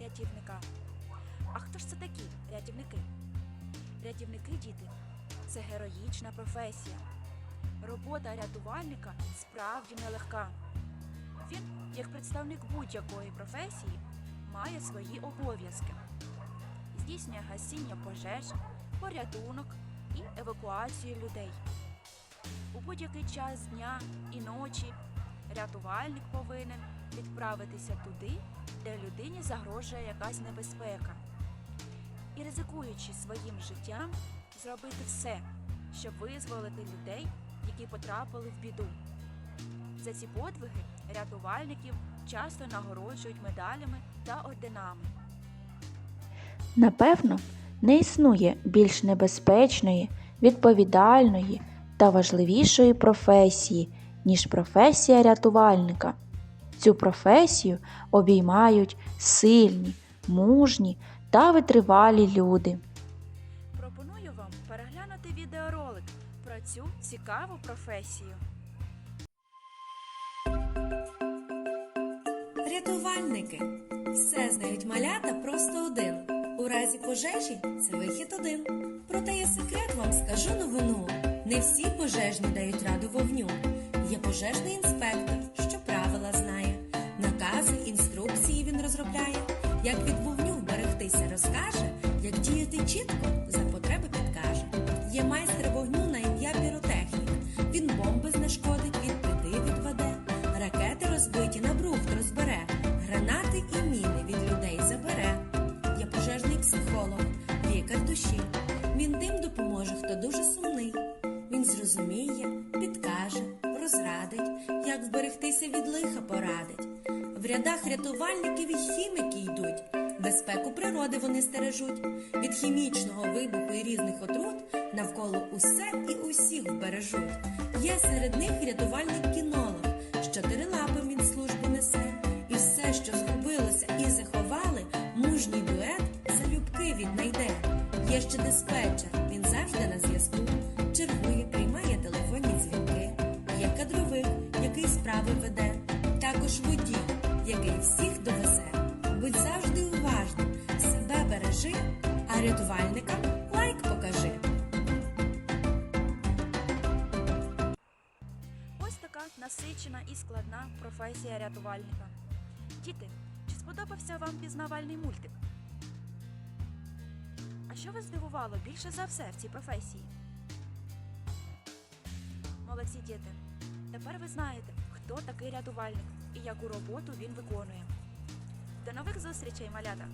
рятівника. А хто ж це такі рятівники? Рятівники, діти, це героїчна професія. Робота рятувальника справді нелегка. Він, як представник будь-якої професії, має свої обов'язки. Здійснює гасіння пожеж, порятунок і евакуацію людей. У будь-який час дня і ночі рятувальник повинен відправитися туди, де людині загрожує якась небезпека. І ризикуючи своїм життям, зробити все, щоб визволити людей, які потрапили в біду. За ці подвиги рятувальників часто нагороджують медалями та орденами. Напевно, не існує більш небезпечної, відповідальної та важливішої професії, ніж професія рятувальника. Цю професію обіймають сильні, мужні та витривалі люди. Пропоную вам переглянути відеоролик про цю цікаву професію. Рятувальники. Все знають малята просто один. У разі пожежі це вихід один. Проте я секрет вам скажу новину. Не всі пожежні дають раду вогню. Є пожежний інспектор, Як від вогню вберегтися розкаже, як діяти чітко, за потреби підкаже. Є майстер вогню на ім'я піротехнік. Він бомби знешкодить, від біди відведе. Ракети розбиті на брухт розбере, гранати і міни від людей забере. Є пожежний психолог, лікар душі. Він тим допоможе, хто дуже сумний. Він зрозуміє, підкаже, розрадить, як вберегтися від лиха порадить. В рядах рятувальників і хіміки йдуть. Безпеку природи вони стережуть. Від хімічного вибуху і різних отрут навколо усе і усіх вбережуть. Є серед них рятувальник кінолог, з чотири лапи він службу несе. І все, що згубилося і заховали, мужній дует залюбки віднайде. Є ще диспетчер, він завжди на зв'язку. Чергує, приймає телефонні дзвінки. Є кадровик, який справи веде. Також водій, який всіх довезе. Будь завжди уважним, себе бережи, а рятувальникам лайк покажи. Ось така насичена і складна професія рятувальника. Діти, чи сподобався вам пізнавальний мультик? А що вас здивувало більше за все в цій професії? Молодці діти. Тепер ви знаєте, хто такий рятувальник і яку роботу він виконує. До нових зустрічей, малята!